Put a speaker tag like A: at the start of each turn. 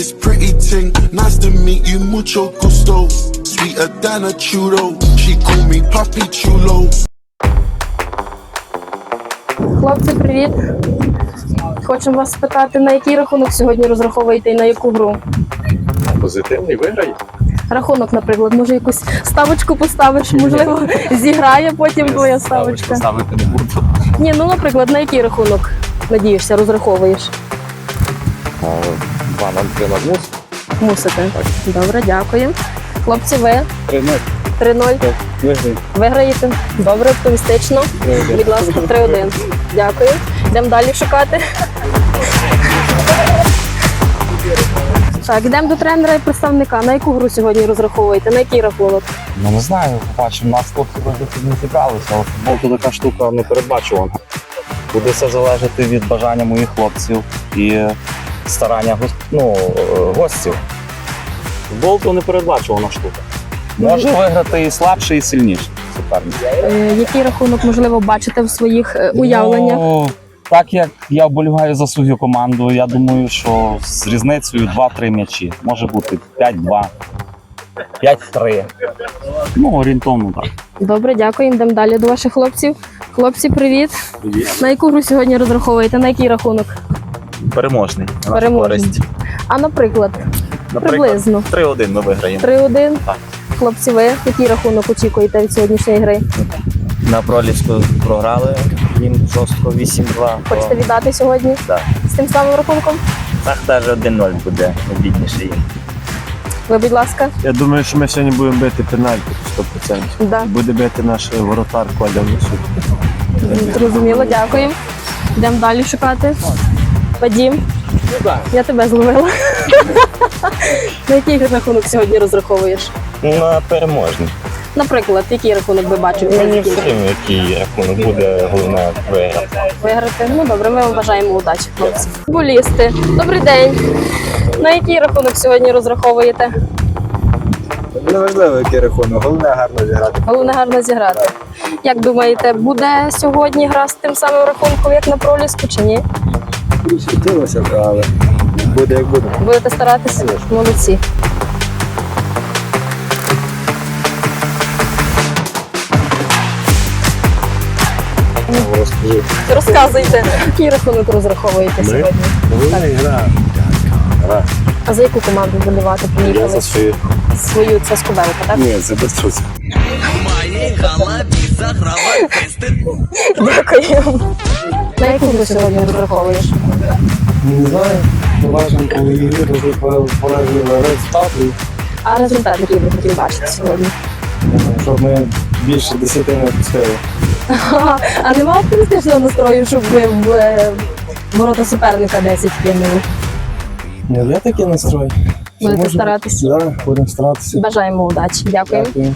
A: This pretty ting, nice to meet you, mucho gusto. Sweeter than a churro. She call me Papi Chulo.
B: Хлопці, привіт. Хочемо вас спитати, на який рахунок сьогодні розраховуєте і на яку гру?
C: Позитивний виграє.
B: Рахунок, наприклад, може якусь ставочку поставиш, можливо, зіграє потім твоя ставочка.
C: Ставити не буду.
B: Ні, ну наприклад, на який рахунок надієшся, розраховуєш?
C: Два на три на гус.
B: Мусите. Добре, дякую. Хлопці, ви
C: Три на
B: 3-0
C: виграє.
B: виграєте. Добре, оптимістично. Будь ласка, 3-1. Дякую. Йдемо далі шукати. Так, йдемо до тренера і представника. На яку гру сьогодні розраховуєте? На який рахунок?
C: Ну не знаю, побачимо, нас хлопці не зібралися, але футбол то така штука непередбачувана. Буде все залежати від бажання моїх хлопців і старання ну, е, гостів. Футбол то непередбачувана штука. Може виграти і слабший, і сильніший суперник.
B: Е, який рахунок, можливо, бачите в своїх е, уявленнях?
C: Ну, так як я вболіваю за свою команду, я думаю, що з різницею 2-3 м'ячі. Може бути 5-2, 5-3. Ну, орієнтовно так.
B: Добре, дякую. Йдемо далі до ваших хлопців. Хлопці, привіт. На яку гру сьогодні розраховуєте? На який рахунок?
D: Переможний. на нашу
B: Переможний.
D: користь.
B: А наприклад, приблизно
D: 3-1 ми виграємо.
B: 3-1.
D: Так.
B: Хлопці, ви який рахунок очікуєте від сьогоднішньої гри?
D: На пролівську програли, їм жорстко 8-2.
B: Хочете віддати сьогодні
D: Так.
B: з тим самим рахунком?
D: Так навіть 1-0 буде обідніше їм.
B: Ви, будь ласка,
E: Я думаю, що ми сьогодні будемо бити пенальті 100%.
B: да.
E: Буде бити наш воротар Коля Лисюк.
B: Зрозуміло, дякую. Йдемо далі шукати. Вадім, я тебе зловила. На який рахунок сьогодні розраховуєш?
D: На переможний.
B: Наприклад, який рахунок ви бачите?
D: Мені все рівно, який рахунок буде головне виграти.
B: Виграти. Ну добре, ми вам бажаємо удачі, хлопці. Футболісти, добрий день. На який рахунок сьогодні розраховуєте?
E: Неважливо, який рахунок, головне гарно зіграти.
B: Головне гарно зіграти. Як думаєте, буде сьогодні гра з тим самим рахунком, як на проліску, чи ні?
E: Хотілося але буде як буде.
B: Будете старатися? Молодці.
E: Розкажи.
B: Розказуйте, який рахунок розраховуєте сьогодні?
E: Головне гра.
B: А за яку команду вболівати поїхали?
E: свою.
B: Свою це Скобелка, так?
E: Ні, без трусів.
B: Дякую. На яку ви сьогодні розраховуєш?
E: Не знаю. Важно, коли поражені на весь статус,
B: А результат, який ви хотіли бачити сьогодні?
E: щоб ми більше десяти не пустили.
B: А нема оптимістичного настрою, щоб ви в ворота суперника 10 кинули?
E: Ні, є такий настрой.
B: Будете старатися?
E: Так, будемо старатися.
B: Бажаємо удачі. Дякую.
E: Дякую.